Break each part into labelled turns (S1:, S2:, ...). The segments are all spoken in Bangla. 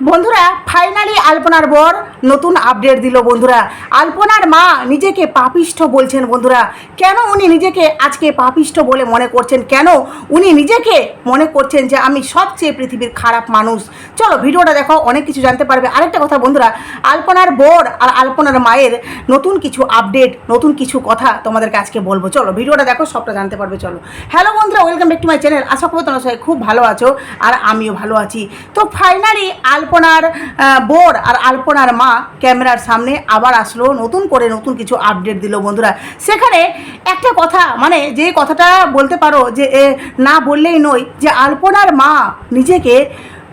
S1: বন্ধুরা ফাইনালি আলপনার বর নতুন আপডেট দিল বন্ধুরা। আলপনার মা নিজেকে পাপিষ্ঠ বলছেন বন্ধুরা। কেন উনি নিজেকে আজকে পাপিষ্ঠ বলে মনে করছেন? কেন উনি নিজেকে মনে করছেন যে আমি সবচেয়ে পৃথিবীর খারাপ মানুষ? চলো, ভিডিওটা দেখো, অনেক কিছু জানতে পারবে। আরেকটা কথা বন্ধুরা, আলপনার বর আর আলপনার মায়ের নতুন কিছু আপডেট নতুন কিছু কথা তোমাদেরকে আজকে বলব। চলো, ভিডিওটা দেখো, সবটা জানতে পারবে, চলো। হ্যালো বন্ধুরা welcome back to my channel আশা করব তোমরা সবাই খুব ভালো আছো, আর আমিও ভালো আছি। তো ফাইনালি আলপনার বোর আর আলপনার মা ক্যামেরার সামনে আবার আসলো, নতুন করে নতুন কিছু আপডেট দিল বন্ধুরা। সেখানে একটা কথা মানে যে কথাটা বলতে পারো যে না বললেই নয়, যে আলপনার মা নিজেকে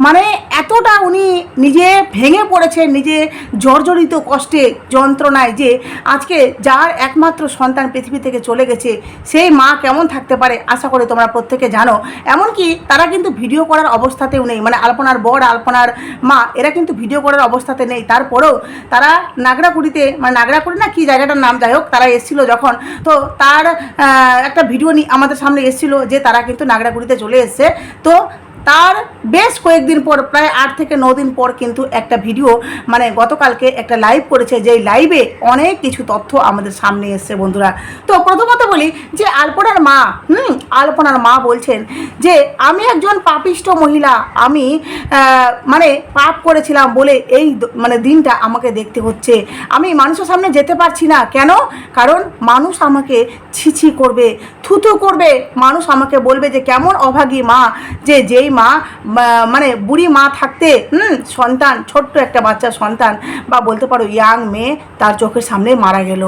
S1: মানে এতটা উনি নিজে ভেঙে পড়েছেন নিজে জর্জরিত কষ্টে, যন্ত্রণায় যে আজকে যার একমাত্র সন্তান পৃথিবী থেকে চলে গেছে, সেই মা কেমন থাকতে পারে আশা করে তোমরা প্রত্যেকে জানো। এমনকি তারা কিন্তু ভিডিও করার অবস্থাতেও নেই মানে আলপনার বর, আলপনার মা, এরা কিন্তু ভিডিও করার অবস্থাতে নেই। তারপরেও তারা নাগরাকুড়িতে মানে নাগরাকুড়ি না কি জায়গাটার নাম যাই হোক, তারা এসেছিল যখন। তো তার একটা ভিডিও নি আমাদের সামনে এসেছিল যে তারা কিন্তু নাগরাকুড়িতে চলে এসছে। তো তার বেশ কয়েকদিন পর, প্রায় আট থেকে ন দিন পর কিন্তু একটা ভিডিও মানে গতকালকে একটা লাইভ করেছে, যেই লাইভে অনেক কিছু তথ্য আমাদের সামনে এসছে বন্ধুরা। তো প্রথমত বলি যে আলপনার মা, হুম, আলপনার মা বলছেন যে, আমি একজন পাপিষ্ট মহিলা, আমি মানে পাপ করেছিলাম বলে এই মানে দিনটা আমাকে দেখতে হচ্ছে। আমি মানুষের সামনে যেতে পারছি না। কেন? কারণ মানুষ আমাকে ছিছি করবে, থুতু করবে। মানুষ আমাকে বলবে যে, কেমন অভাগী মা, যে যেই মা মানে বুড়ি মা থাকতে, হুম, সন্তান, ছোট্ট একটা বাচ্চা সন্তান, বা বলতে পারো ইয়াং মেয়ে, তার চোখের সামনে মারা গেল।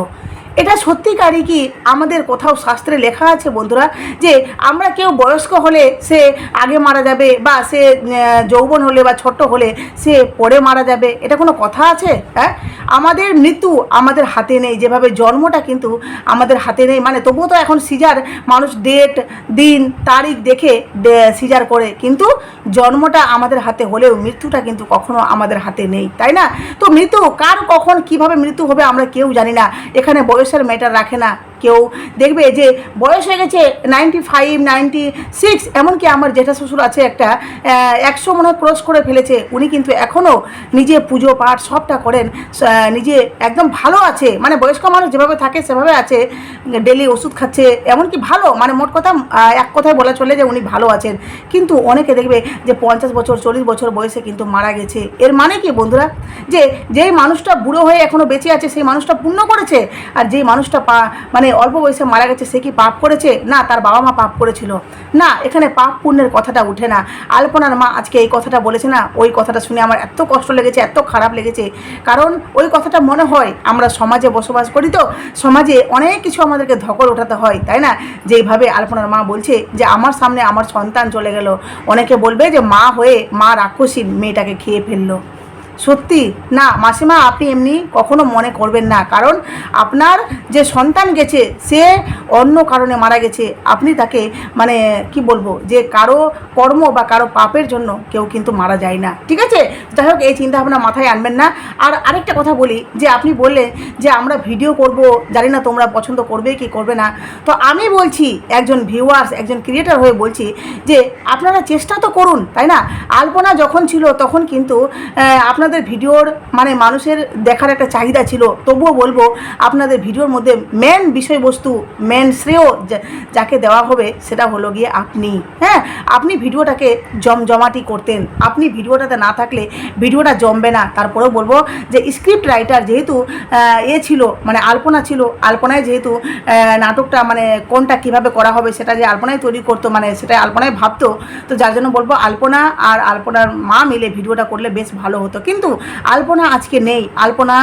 S1: এটা সত্যিকারই কি আমাদের কোথাও শাস্ত্রে লেখা আছে বন্ধুরা? যে আমরা কেউ বয়স্ক হলে সে আগে মারা যাবে বা সে যৌবন হলে বা ছোট্ট হলে সে পরে মারা যাবে। এটা কোনো কথা আছে? হ্যাঁ? আমাদের মৃত্যু আমাদের হাতে নেই। যেভাবে জন্মটা কিন্তু আমাদের হাতে নেই। মানে তবুও তো এখন সিজার, মানুষ ডেট, দিন, তারিখ দেখে সিজার করে। কিন্তু জন্মটা আমাদের হাতে হলেও মৃত্যুটা কিন্তু কখনো আমাদের হাতে নেই। তাই না? তো মৃত্যু কার কখন কীভাবে মৃত্যু হবে আমরা কেউ জানি না। এখানে বয়সের ম্যাটার রাখে না। কেউ দেখবে যে বয়স হয়ে গেছে নাইনটি ফাইভ নাইনটি সিক্স এমনকি আমার জেঠা শ্বশুর আছে একটা একশো মনে হয় ক্রস করে ফেলেছে, উনি কিন্তু এখনও নিজে পুজো পাঠ সবটা করেন নিজে একদম ভালো আছে মানে বয়স্ক মানুষ যেভাবে থাকে সেভাবে আছে, ডেলি ওষুধ খাচ্ছে, এমনকি ভালো মানে মোট কথা এক কথায় বলা চলে যে উনি ভালো আছেন, কিন্তু অনেকে দেখবে যে পঞ্চাশ বছর, চল্লিশ বছর বয়সে কিন্তু মারা গেছে, এর মানে কি বন্ধুরা? যে যেই মানুষটা বুড়ো হয়ে এখনও বেঁচে আছে, সেই মানুষটা পূর্ণ করেছে, আর যেই মানুষটা পা মানে অল্প বয়সে মারা গেছে, সে কি পাপ করেছে? না, তার বাবা মা পাপ করেছিল। না, এখানে পাপ পুণ্যের কথাটা উঠে না। আলপনার মা আজকে এই কথাটা বলেছে না? ওই কথাটা শুনে আমার এত কষ্ট লেগেছে, এত খারাপ লেগেছে। কারণ ওই কথাটা মনে হয়, আমরা সমাজে বসবাস করি তো, সমাজে অনেক কিছু আমাদেরকে ধকল ওঠাতে হয়, তাই না? যেইভাবে আলপনার মা বলছে যে, আমার সামনে আমার সন্তান চলে গেল। অনেকে বলবে যে, মা হয়ে মা রাক্ষসী মেয়েটাকে খেয়ে ফেলল। সত্যি? না মাসিমা আপনি এমনি কখনো মনে করবেন না। কারণ আপনার যে সন্তান গেছে সে অন্য কারণে মারা গেছে। আপনি তাকে মানে কি বলব যে কারও কর্ম বা কারও পাপের জন্য কেউ কিন্তু মারা যায় না। ঠিক আছে? যাই হোক এই চিন্তা ভাবনা মাথায় আনবেন না। আর আরেকটা কথা বলি যে আপনি বললেন যে আমরা ভিডিও করব জানি না তোমরা পছন্দ করবে কি করবে না। তো আমি বলছি একজন ভিউয়ার্স একজন ক্রিয়েটার হয়ে বলছি যে আপনারা চেষ্টা তো করুন তাই না? আলপনা যখন ছিল তখন কিন্তু আহ, আপনাদের ভিডিওর মানে মানুষের দেখার একটা চাহিদা ছিল, তবুও বলব আপনাদের ভিডিওর মধ্যে মেন বিষয়বস্তু মেন শ্রেয় যাকে দেওয়া হবে সেটা হলো গিয়ে আপনি। হ্যাঁ আপনি ভিডিওটাকে জমজমাটি করতেন। আপনি ভিডিওটাতে না থাকলে ভিডিওটা জমবে না। তারপরেও বলব যে স্ক্রিপ্ট রাইটার যেহেতু এ ছিল মানে আলপনা ছিল, আলপনায় যেহেতু নাটকটা মানে কোনটা কীভাবে করা হবে সেটা যে আলপনায় তৈরি করতো মানে সেটা আলপনায় ভাবতো, তো যার জন্য বলব আলপনা আর আলপনার মা মিলে ভিডিওটা করলে বেশ ভালো হতো। কিন্তু আলপনা আজকে নেই। আলপনা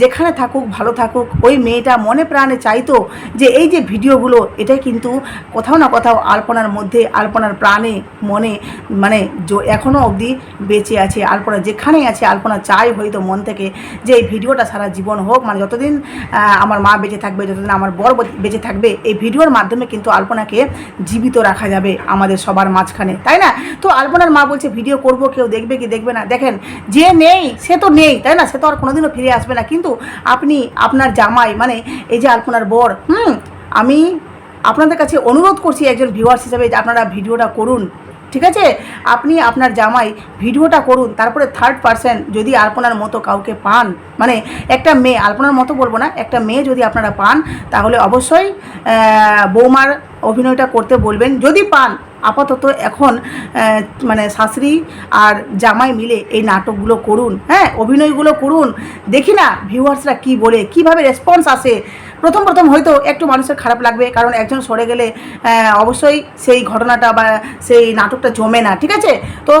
S1: যেখানে থাকুক, ভালো থাকুক, ওই মেয়েটা মনে প্রাণে চাইতো যে এই যে ভিডিওগুলো, এটা কিন্তু কোথাও না কোথাও আলপনার মধ্যে, আলপনার প্রাণে, মনে মানে এখনও অবধি বেঁচে আছে। আলপনা যেখানেই আছে, আলপনা চাই হয়তো মন থেকে যে এই ভিডিওটা সারা জীবন হোক মানে যতদিন আমার মা বেঁচে থাকবে, যতদিন আমার বর বেঁচে থাকবে, এই ভিডিওর মাধ্যমে কিন্তু আলপনাকে জীবিত রাখা যাবে আমাদের সবার মাঝখানে, তাই না? তো আলপনার মা বলছে, ভিডিও করব, কেউ দেখবে কি দেখবে না? দেখেন, যে নেই সে তো নেই, তাই না? সে তো আর কোনোদিনও ফিরে আসবে না। কিন্তু আপনি আপনার জামাই মানে এই যে আলপনার বর, হুম, আমি আপনাদের কাছে অনুরোধ করছি একজন ভিউয়ার্স হিসেবে যে আপনারা ভিডিওটা করুন, ঠিক আছে? আপনি আপনার জামাই ভিডিওটা করুন, তারপরে থার্ড পার্সন যদি আলপনার মতো কাউকে পান মানে একটা মেয়ে, আলপনার মতো বলব না, একটা মেয়ে যদি আপনারা পান, তাহলে অবশ্যই বৌমার অভিনয়টা করতে বলবেন। যদি পান আপাতত এখন মানে শাশুড়ি আর জামাই মিলে এই নাটকগুলো করুন হ্যাঁ অভিনয়গুলো করুন। দেখি না ভিউয়ার্সরা কি বলে, কীভাবে রেসপন্স আসে। প্রথম প্রথম হয়তো একটু মানুষের খারাপ লাগবে, কারণ একজন সরে গেলে অবশ্যই সেই ঘটনাটা বা সেই নাটকটা জমে না, ঠিক আছে? তো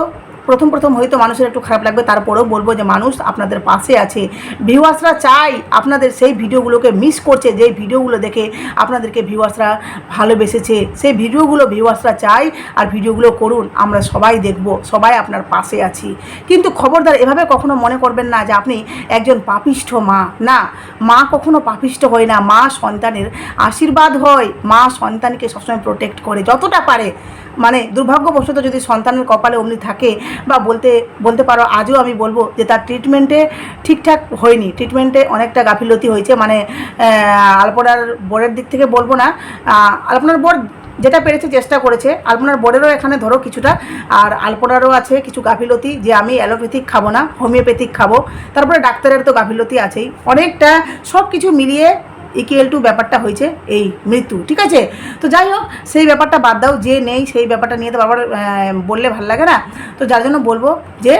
S1: প্রথম প্রথম হয়তো মানুষের একটু খারাপ লাগবে, তারপরেও বলব যে মানুষ আপনাদের পাশে আছে। ভিউয়ার্সরা চাই আপনাদের সেই ভিডিওগুলোকে মিস করছে, যেই ভিডিওগুলো দেখে আপনাদেরকে ভিউয়ার্সরা ভালোবেসেছে, সেই ভিডিওগুলো ভিউয়ার্সরা চাই আর ভিডিওগুলো করুন, আমরা সবাই দেখব, সবাই আপনার পাশে আছি। কিন্তু খবরদার এভাবে কখনো মনে করবেন না যে আপনি একজন পাপিষ্ঠ মা। না, মা কখনো পাপিষ্ঠ হয় না, মা সন্তানের আশীর্বাদ হয়, মা সন্তানকে সবসময় প্রোটেক্ট করে, যতটা পারে। মানে দুর্ভাগ্যবশত যদি সন্তানের কপালে অমনি থাকে বা বলতে বলতে পারো আজও আমি বলব যে তার ট্রিটমেন্টে ঠিকঠাক হয়নি। ট্রিটমেন্টে অনেকটা গাফিলতি হয়েছে। মানে আলপনার বোর্ডের দিক থেকে বলব না। আলপনার বোর্ড যেটা পেরেছে চেষ্টা করেছে। আলপনার বোর্ডেরও এখানে ধরো কিছুটা। আর আলপনারও আছে কিছু গাফিলতি যে আমি অ্যালোপ্যাথিক খাব না, হোমিওপ্যাথিক খাব। তারপরে ডাক্তারের তো গাফিলতি আছেই। অনেকটা সব কিছু মিলিয়ে ইকুয়াল টু ব্যাপারটা হয়েছে এই মৃত্যু, ঠিক আছে? তো যাই হোক, সেই ব্যাপারটা বাদ দাও, যে নেই সেই ব্যাপারটা নিয়ে তো বাবার বললে ভালো লাগে না। তো যার জন্য বলব যে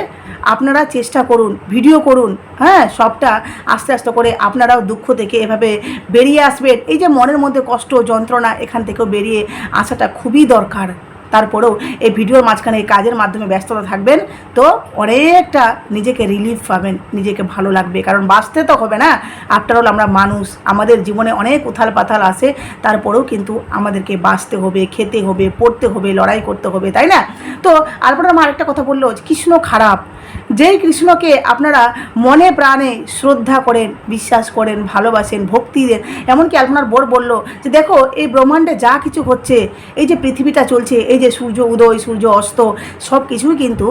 S1: আপনারা চেষ্টা করুন, ভিডিও করুন হ্যাঁ সবটা আস্তে আস্তে করে আপনারাও দুঃখ থেকে এভাবে বেরিয়ে আসবেন। এই যে মনের মধ্যে কষ্ট, যন্ত্রণা এখান থেকেও বেরিয়ে আসাটা খুবই দরকার। তারপরেও এই ভিডিওর মাঝখানে এই কাজের মাধ্যমে ব্যস্ততা থাকবেন, তো অনেকটা নিজেকে রিলিফ পাবেন, নিজেকে ভালো লাগবে। কারণ বাঁচতে তো হবে না। আফটার অল আমরা মানুষ। আমাদের জীবনে অনেক উথাল পাথাল আসে তারপরেও কিন্তু আমাদেরকে বাঁচতে হবে, খেতে হবে, পড়তে হবে, লড়াই করতে হবে, তাই না? তো আরপরে আমার আরেকটা কথা বলল কৃষ্ণ খারাপ। যেই কৃষ্ণকে আপনারা মনে প্রাণে শ্রদ্ধা করেন, বিশ্বাস করেন, ভালোবাসেন, ভক্তি দেন, এমনকি আপনার বোর বলল যে, দেখো, এই ব্রহ্মাণ্ডে যা কিছু হচ্ছে, এই যে পৃথিবীটা চলছে এই যে সূর্য উদয়, সূর্য অস্ত সব কিছুই কিন্তু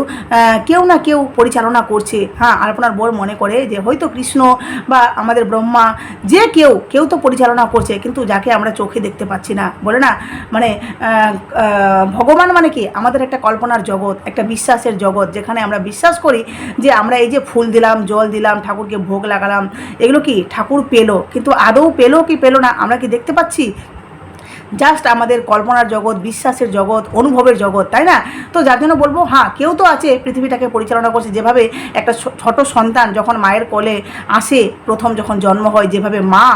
S1: কেউ না কেউ পরিচালনা করছে। হ্যাঁ আর আপনার বোর মনে করে যে হয়তো কৃষ্ণ বা আমাদের ব্রহ্মা, যে কেউ কেউ তো পরিচালনা করছে, কিন্তু যাকে আমরা চোখে দেখতে পাচ্ছি না। বলে না? মানে ভগবান মানে কি? আমাদের একটা কল্পনার জগৎ, একটা বিশ্বাসের জগৎ, যেখানে আমরা বিশ্বাস করি যে আমরা এই যে ফুল দিলাম, জল দিলাম, ঠাকুরকে ভোগ লাগালাম, এগুলো কি? ঠাকুর পেল, কিন্তু আদৌ পেল কি পেল না? আমরা কি দেখতে পাচ্ছি? জাস্ট আমাদের কল্পনার জগৎ, বিশ্বাসের জগৎ, অনুভবের জগৎ, তাই না? তো যার জন্য বলব হ্যাঁ কেউ তো আছে পৃথিবীটাকে পরিচালনা করছে যেভাবে একটা ছোট সন্তান যখন মায়ের কোলে আসে, প্রথম যখন জন্ম হয়, যেভাবে মা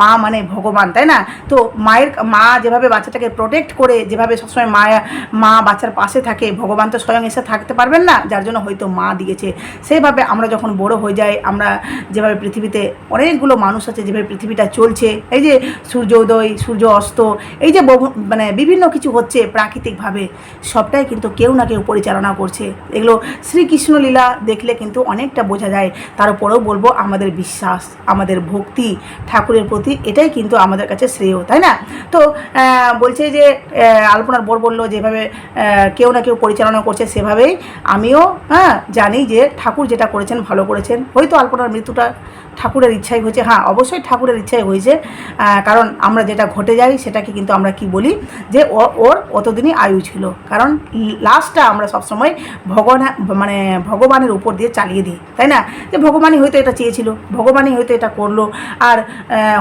S1: মা মানে ভগবান, তাই না? তো মায়ের মা যেভাবে বাচ্চাটাকে প্রোটেক্ট করে, যেভাবে সবসময় মায়া, মা বাচ্চার পাশে থাকে, ভগবান তো স্বয়ং এসে থাকতে পারবেন না, যার জন্য হয়তো মা দিয়েছে। সেইভাবে আমরা যখন বড় হয়ে যাই, আমরা যেভাবে পৃথিবীতে অনেকগুলো মানুষ আছে, যেভাবে পৃথিবীটা চলছে, এই যে সূর্য উদয় সূর্য অস্ত এই যে মানে বিভিন্ন কিছু হচ্ছে প্রাকৃতিকভাবে, সবটাই কিন্তু কেউ না কেউ পরিচালনা করছে। এগুলো শ্রীকৃষ্ণলীলা দেখলে কিন্তু অনেকটা বোঝা যায়। তারপরেও বলব আমাদের বিশ্বাস, আমাদের ভক্তি, ঠাকুরের প্রতি এটাই কিন্তু আমাদের কাছে শ্রেয়, তাই না? তো বলছে যে আলপনার বোর বলল যেভাবে কেউ না কেউ পরিচালনা করছে সেভাবেই আমিও হ্যাঁ জানি যে ঠাকুর যেটা করেছেন ভালো করেছেন। হয়তো আলপনার মৃত্যুটা ঠাকুরের ইচ্ছাই হয়েছে। হ্যাঁ অবশ্যই ঠাকুরের ইচ্ছাই হয়েছে। কারণ আমরা যেটা ঘটে যাই সেটাকে কিন্তু আমরা কি বলি যে ওর অতদিনই আয়ু ছিল। কারণ লাস্টটা আমরা সবসময় ভগবান মানে ভগবানের উপর দিয়ে চালিয়ে দিই, তাই না? যে ভগবানই হয়তো এটা চেয়েছিল, ভগবানই হয়তো এটা করল, আর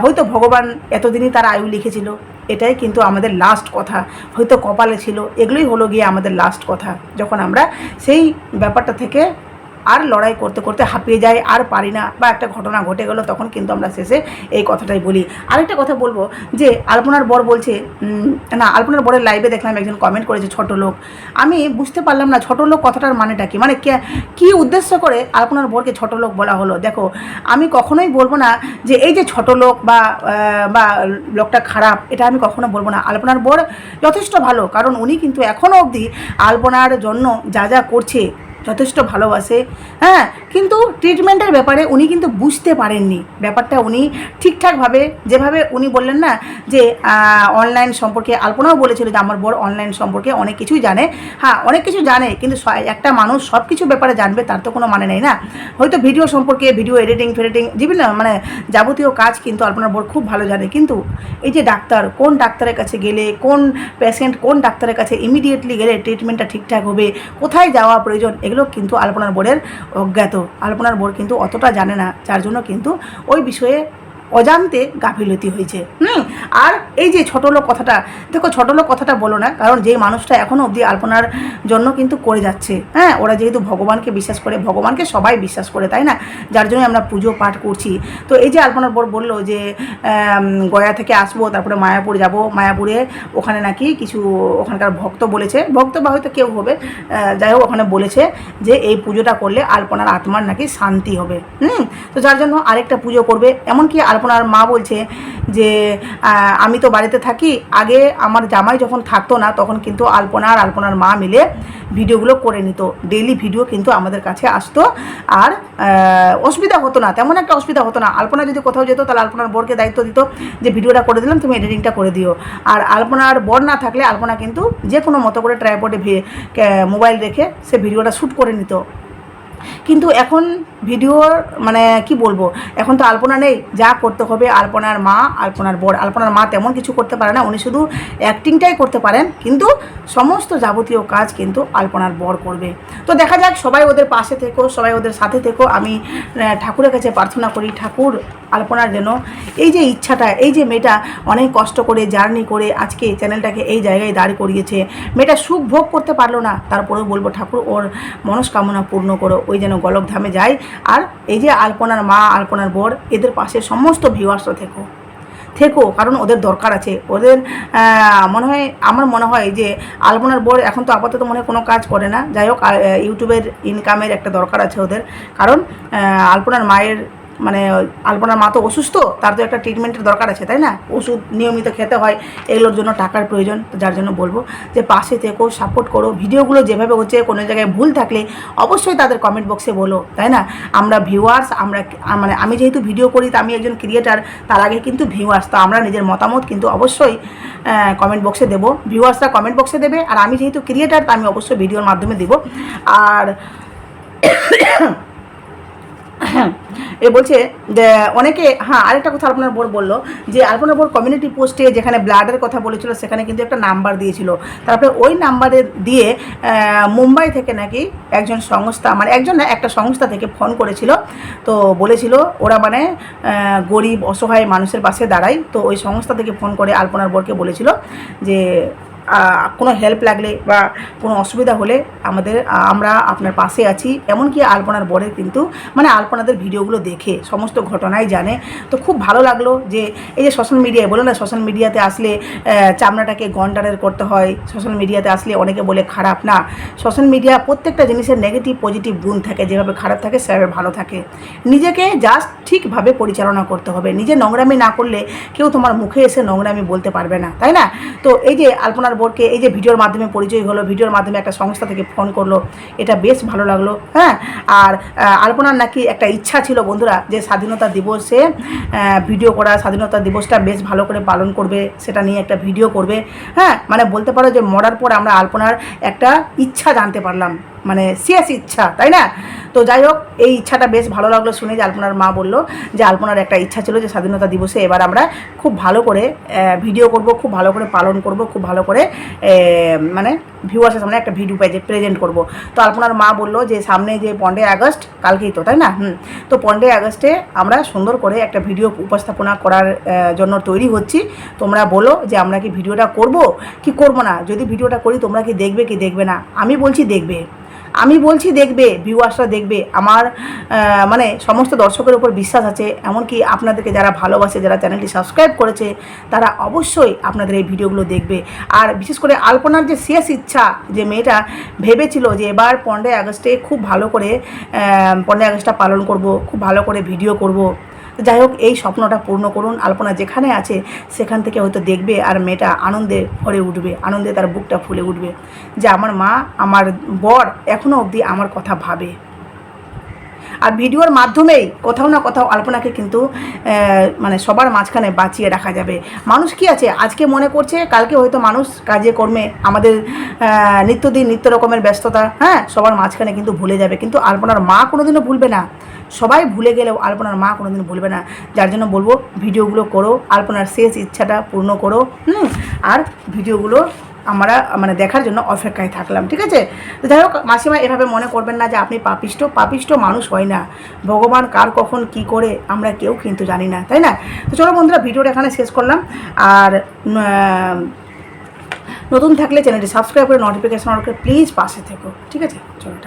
S1: হয়তো ভগবান এতদিনই তার আয়ু লিখেছিল। এটাই কিন্তু আমাদের লাস্ট কথা। হয়তো কপালে ছিল, এগুলোই হলো গিয়ে আমাদের লাস্ট কথা। যখন আমরা সেই ব্যাপারটা থেকে আর লড়াই করতে করতে হাঁপিয়ে যাই আর পারি না বা একটা ঘটনা ঘটে গেলো, তখন কিন্তু আমরা শেষে এই কথাটাই বলি। আরেকটা কথা বলব যে আলপনার বর বলছে না, আলপনার বরের লাইভে দেখলাম একজন কমেন্ট করেছে ছোট লোক। আমি বুঝতে পারলাম না ছোট লোক কথাটার মানেটা কি মানে কে- কি উদ্দেশ্য করে আলপনার বরকে ছোট লোক বলা হলো? দেখো, আমি কখনোই বলব না যে এই যে ছোট লোক বা বা লোকটা খারাপ, এটা আমি কখনো বলব না। আলপনার বর যথেষ্ট ভালো, কারণ উনি কিন্তু এখনও অবধি আলপনার জন্য যা যা করছে যথেষ্ট ভালোবাসে। হ্যাঁ কিন্তু ট্রিটমেন্টের ব্যাপারে উনি কিন্তু বুঝতে পারেননি। ব্যাপারটা উনি ঠিকঠাকভাবে যেভাবে উনি বললেন না যে অনলাইন সম্পর্কে আলপনাও বলেছিল যে, আমার বর অনলাইন সম্পর্কে অনেক কিছুই জানে। হ্যাঁ অনেক কিছু জানে, কিন্তু একটা মানুষ সব কিছু ব্যাপারে জানবে, তার তো কোনো মানে নেই না। হয়তো ভিডিও সম্পর্কে ভিডিও এডিটিং ফেডিটিং বিভিন্ন মানে যাবতীয় কাজ কিন্তু আলপনার বর খুব ভালো জানে। কিন্তু এই যে ডাক্তার, কোন ডাক্তারের কাছে গেলে, কোন পেশেন্ট কোন ডাক্তারের কাছে ইমিডিয়েটলি গেলে ট্রিটমেন্টটা ঠিকঠাক হবে? কোথায় যাওয়া প্রয়োজন? এগুলো কিন্তু আলপনার বোর্ডের অজ্ঞাত। আলপনার বোর্ড কিন্তু অতটা জানে না, যার জন্য কিন্তু ওই বিষয়ে অজান্তে গাফিলতি হয়েছে। হুম? আর এই যে ছোট লোক কথাটা, দেখো ছোট লোক কথাটা বলো না, কারণ যেই মানুষটা এখনও অবধি আলপনার জন্য কিন্তু করে যাচ্ছে হ্যাঁ? ওরা যেহেতু ভগবানকে বিশ্বাস করে, ভগবানকে সবাই বিশ্বাস করে, তাই না? যার জন্য আমরা পুজো পাঠ করছি। তো এই যে আলপনার বর বলল যে গয়া থেকে আসব, তারপরে মায়াপুর যাব। মায়াপুরে ওখানে নাকি কিছু ওখানকার ভক্ত বলেছে। ভক্ত বা হয়তো কেউ হবে যাই হোক ওখানে বলেছে যে, এই পুজোটা করলে আলপনার আত্মার নাকি শান্তি হবে। হুম? তো যার জন্য আরেকটা পুজো করবে। এমনকি আলপনার মা বলছে যে আমি তো বাড়িতে থাকি, আগে আমার জামাই যখন থাকতো না, তখন কিন্তু আলপনা আর আলপনার মা মিলে ভিডিওগুলো করে নিত। ডেইলি ভিডিও কিন্তু আমাদের কাছে আসতো। আর অসুবিধা হতো না, তেমন একটা অসুবিধা হতো না। আলপনা যদি কোথাও যেত, তাহলে আলপনার বরকে দায়িত্ব দিত যে, ভিডিওটা করে দিলাম, তুমি এডিটিংটা করে দিও। আর আলপনার বর না থাকলে আলপনা কিন্তু যে কোনো মতো করে ট্রাইপডে মোবাইল রেখে সে ভিডিওটা শ্যুট করে নিত। কিন্তু এখন ভিডিওর মানে কি বলব, এখন তো আলপনা নেই, যা করতে হবে আলপনার মা, আলপনার বর, আলপনার মা তেমন কিছু করতে পারে না, উনি শুধু অ্যাক্টিংটাই করতে পারেন, কিন্তু সমস্ত যাবতীয় কাজ কিন্তু আলপনার বর করবে। তো দেখা যাক, সবাই ওদের পাশে থেকো, সবাই ওদের সাথে থেকো, আমি ঠাকুরের কাছে প্রার্থনা করি, ঠাকুর, আলপনার যেন এই যে ইচ্ছাটা, এই যে মেয়েটা অনেক কষ্ট করে জার্নি করে আজকে চ্যানেলটাকে এই জায়গায় দাঁড় করিয়েছে, মেয়েটা সুখ ভোগ করতে পারল না, তারপরেও বলব ঠাকুর, ওর মনস্কামনা পূর্ণ করো ওই যেন গলক ধামে যায় আর এই যে আলপনার মা, আলপনার বর, এদের পাশে সমস্ত ভিউয়ার্সরা থেকো। থেকো, কারণ ওদের দরকার আছে। ওদের মনে হয়, আমার মনে হয় যে আলপনার বোর এখন তো আপাতত মনে হয় কোনো কাজ করে না। যাই হোক ইউটিউবের ইনকামের একটা দরকার আছে ওদের। কারণ আলপনার মায়ের মানে আলপনার মা তো অসুস্থ, তার তো একটা ট্রিটমেন্টের দরকার আছে, তাই না? ওষুধ নিয়মিত খেতে হয়, এগুলোর জন্য টাকার প্রয়োজন যার জন্য বলব যে পাশে থেকো সাপোর্ট করো। ভিডিওগুলো যেভাবে হচ্ছে, কোনো জায়গায় ভুল থাকলে অবশ্যই তাদের কমেন্ট বক্সে বলো, তাই না? আমরা ভিউয়ার্স আমরা মানে আমি যেহেতু ভিডিও করি, তা আমি একজন ক্রিয়েটার তার আগে কিন্তু ভিউয়ার্স তো আমরা নিজের মতামত কিন্তু অবশ্যই কমেন্ট বক্সে দেবো। ভিউয়ার্সরা কমেন্ট বক্সে দেবে, আর আমি যেহেতু ক্রিয়েটার তা আমি অবশ্যই ভিডিওর মাধ্যমে দেবো। আর এ বলছে অনেকে হ্যাঁ আরেকটা কথা আপনার বোর বলল যে, আলপনা বোর কমিউনিটি পোস্টে যেখানে ব্লাডের কথা বলেছিল, সেখানে কিন্তু একটা নাম্বার দিয়েছিল। তারপরে ওই নাম্বারে দিয়ে মুম্বাই থেকে নাকি একজন সংস্থা মানে একজন না, একটা সংস্থা থেকে ফোন করেছিল। তো বলেছিল, ওরা মানে গরিব, অসহায় মানুষের পাশে দাঁড়ায়। তো ওই সংস্থা থেকে ফোন করে আলপনার বোরকে বলেছিল যে কোনো হেল্প লাগলে বা কোনো অসুবিধা হলে আমাদের আমরা আপনার পাশে আছি। এমনকি আলপনার বরের কিন্তু মানে আলপনাদের ভিডিওগুলো দেখে সমস্ত ঘটনাই জানে। তো খুব ভালো লাগল যে এই যে সোশ্যাল মিডিয়ায় বলো না সোশ্যাল মিডিয়াতে আসলে চামড়াটাকে গন্ডারের করতে হয়। সোশ্যাল মিডিয়াতে আসলে অনেকে বলে খারাপ না। সোশ্যাল মিডিয়া প্রত্যেকটা জিনিসের নেগেটিভ পজিটিভ গুণ থাকে। যেভাবে খারাপ থাকে, সেভাবে ভালো থাকে। নিজেকে জাস্ট ঠিকভাবে পরিচালনা করতে হবে। নিজে নোংরামি না করলে কেউ তোমার মুখে এসে নোংরামি বলতে পারবে না। তাই না? তো এই যে আলপনার বোর্ডকে এই যে ভিডিওর মাধ্যমে পরিচয় হলো, ভিডিওর মাধ্যমে একটা সংস্থা থেকে ফোন করল, এটা বেশ ভালো লাগল হ্যাঁ? আর আলপনার নাকি একটা ইচ্ছা ছিল বন্ধুরা যে স্বাধীনতা দিবসে ভিডিও করা, স্বাধীনতা দিবসটা বেশ ভালো করে পালন করবে, সেটা নিয়ে একটা ভিডিও করবে হ্যাঁ? মানে বলতে পারো যে মরার পর আমরা আলপনার একটা ইচ্ছা জানতে পারলাম। মানে শেষ ইচ্ছা, তাই না? তো যাই হোক, এই ইচ্ছাটা বেশ ভালো লাগল শুনে যে আলপনার মা বলল যে আলপনার একটা ইচ্ছা ছিল যে স্বাধীনতা দিবসে এবার আমরা খুব ভালো করে ভিডিও করব, খুব ভালো করে পালন করব, খুব ভালো করে মানে ভিউয়ার্সের সামনে একটা ভিডিও পেজে প্রেজেন্ট করব। তো আলপনার মা বলল যে, সামনে যে পনেরোই আগস্ট কালকেই তো, তাই না? হুম। তো পনেরোই আগস্টে আমরা সুন্দর করে একটা ভিডিও উপস্থাপনা করার জন্য তৈরি হচ্ছি। তোমরা বলো যে, আমরা কি ভিডিওটা করব? কি করব না? যদি ভিডিওটা করি, তোমরা কি দেখবে কি দেখবে না? আমি বলছি, দেখবে। আমি বলছি দেখবে ভিউয়ার্সরা দেখবে, আমার মানে সমস্ত দর্শকের উপর বিশ্বাস আছে। এমনকি আপনাদেরকে যারা ভালোবাসে, যারা চ্যানেলটি সাবস্ক্রাইব করেছে, তারা অবশ্যই আপনাদের এই ভিডিওগুলো দেখবে। আর বিশেষ করে আলপনার যে শেষ ইচ্ছা, যে মেয়েটা ভেবেছিল যে এবার পনেরোই আগস্টে খুব ভালো করে পনেরোই আগস্টটা পালন করব, খুব ভালো করে ভিডিও করব যাই হোক, এই স্বপ্নটা পূর্ণ করুন। আলপনা যেখানে আছে, সেখান থেকে হয়তো দেখবে আর মেয়েটা আনন্দে ভরে উঠবে, আনন্দে তার বুকটা ফুলে উঠবে যে আমার মা, আমার বর এখনও অবধি আমার কথা ভাবে। আর ভিডিওর মাধ্যমেই কোথাও না কোথাও আলপনাকে কিন্তু মানে সবার মাঝখানে বাঁচিয়ে রাখা যাবে। মানুষ কি আছে? আজকে মনে করছে, কালকে হয়তো মানুষ কাজে কর্মে আমাদের নিত্যদিন নিত্য রকমের ব্যস্ততা হ্যাঁ সবার মাঝখানে কিন্তু ভুলে যাবে। কিন্তু আলপনার মা কোনোদিনও ভুলবে না। সবাই ভুলে গেলেও আলপনার মা কোনোদিন ভুলবে না। যার জন্য বলব, ভিডিওগুলো করো, আলপনার শেষ ইচ্ছাটা পূর্ণ করো, হুম? আর ভিডিওগুলো আমরা মানে দেখার জন্য অপেক্ষায় থাকলাম, ঠিক আছে? তো যাই হোক, মাসিমা এভাবে মনে করবেন না যে আপনি পাপিষ্ট পাপিষ্ট মানুষ হয় না। ভগবান কার কখন কি করে, আমরা কেউ কিন্তু জানি না, তাই না? তো চলো বন্ধুরা, ভিডিওটা এখানে শেষ করলাম। আর নতুন থাকলে চ্যানেলটি সাবস্ক্রাইব করে নোটিফিকেশন অন প্লিজ পাশে থেকো, ঠিক আছে? চলো